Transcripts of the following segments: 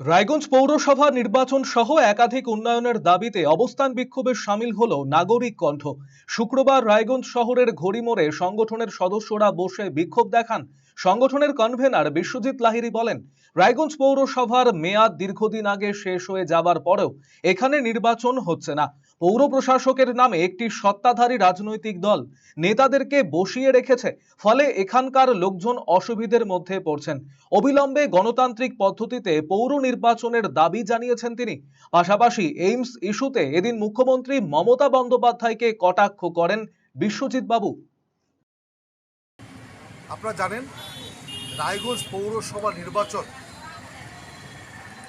রায়গঞ্জ পৌরসভা নির্বাচন সহ একাধিক উন্নয়নের দাবিতে অবস্থান বিক্ষোভে সামিল হল নাগরিক কণ্ঠ। শুক্রবার রায়গঞ্জ শহরের ঘড়িমোড়ে সংগঠনের সদস্যরা বসে বিক্ষোভ দেখান সংগঠনের কনভেনার বিশ্বজিৎ লাহিড়ী বলেন, রায়গঞ্জ পৌরসভার মেয়াদ দীর্ঘদিন আগে শেষ হয়ে যাবার পরেও এখানে নির্বাচন হচ্ছে না। পৌর প্রশাসকের নামে একটি সত্তাধারী রাজনৈতিক দল নেতাদেরকে বসিয়ে রেখেছে, ফলে এখানকার লোকজন অসুবিধের মধ্যে পড়ছেন। অবিলম্বে গণতান্ত্রিক পদ্ধতিতে পৌর নির্বাচনের দাবি জানিয়েছেন তিনি। পাশাপাশি এইমস ইস্যুতে এদিন মুখ্যমন্ত্রী মমতা বন্দ্যোপাধ্যায়কে কটাক্ষ করেন বিশ্বজিৎ বাবু আপনারা জানেন, রায়গঞ্জ পৌরসভা নির্বাচন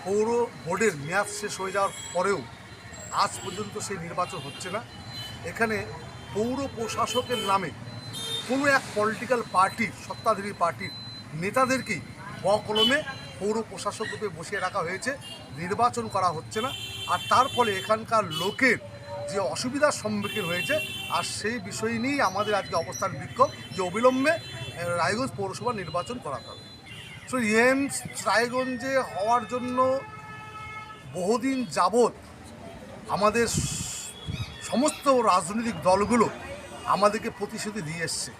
পৌর বোর্ডের মেয়াদ শেষ হয়ে যাওয়ার পরেও আজ পর্যন্ত সেই নির্বাচন হচ্ছে না। এখানে পৌর প্রশাসকের নামে কোনো এক পলিটিক্যাল পার্টির সত্তাধারী পার্টির নেতাদেরকেই বকলমে পৌর প্রশাসক রূপে বসিয়ে রাখা হয়েছে। নির্বাচন করা হচ্ছে না। আর তার ফলে এখানকার লোকের যে অসুবিধার সম্মুখীন হয়েছে, আর সেই বিষয় নিয়েই আমাদের আজকে অবস্থান বিক্ষোভ। যে অবিলম্বে রায়গঞ্জ পৌরসভা নির্বাচন করাতে হবে। সো এমস রায়গঞ্জে হওয়ার জন্য বহুদিন যাবৎ আমাদের সমস্ত রাজনৈতিক দলগুলো আমাদেরকে প্রতিশ্রুতি দিয়ে এসছে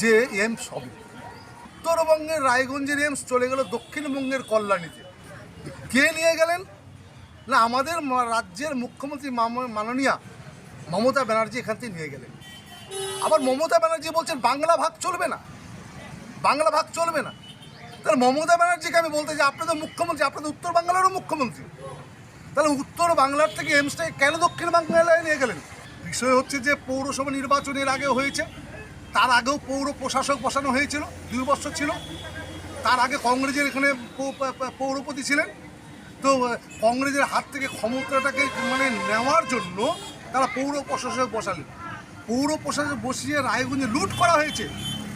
যে এমস হবে উত্তরবঙ্গের রায়গঞ্জের এমস চলে গেল দক্ষিণবঙ্গের কল্যাণীতে। কে নিয়ে গেলেন? না, আমাদের রাজ্যের মুখ্যমন্ত্রী মাননীয়া মমতা ব্যানার্জি এখান থেকে নিয়ে গেলেন। আবার মমতা ব্যানার্জি বলছেন, বাংলা ভাগ চলবে না। বাংলা ভাগ চলবে না। তাহলে মমতা ব্যানার্জিকে আমি বলতে চাই, আপনি তো মুখ্যমন্ত্রী, আপনি তো উত্তর বাংলারও মুখ্যমন্ত্রী। তাহলে উত্তর বাংলার থেকে এমসটাকে কেন দক্ষিণ বাংলায় নিয়ে গেলেন? বিষয় হচ্ছে যে, পৌরসভা নির্বাচনের আগেও হয়েছে, তার আগেও পৌর প্রশাসক বসানো হয়েছিল, দুই বছর ছিল। তার আগে কংগ্রেসের এখানে পৌরপতি ছিলেন। তো কংগ্রেসের হাত থেকে ক্ষমতাটাকে মানে নেওয়ার জন্য তারা পৌর প্রশাসক বসালেন। পৌর প্রশাসক বসিয়ে রায়গঞ্জে লুট করা হয়েছে।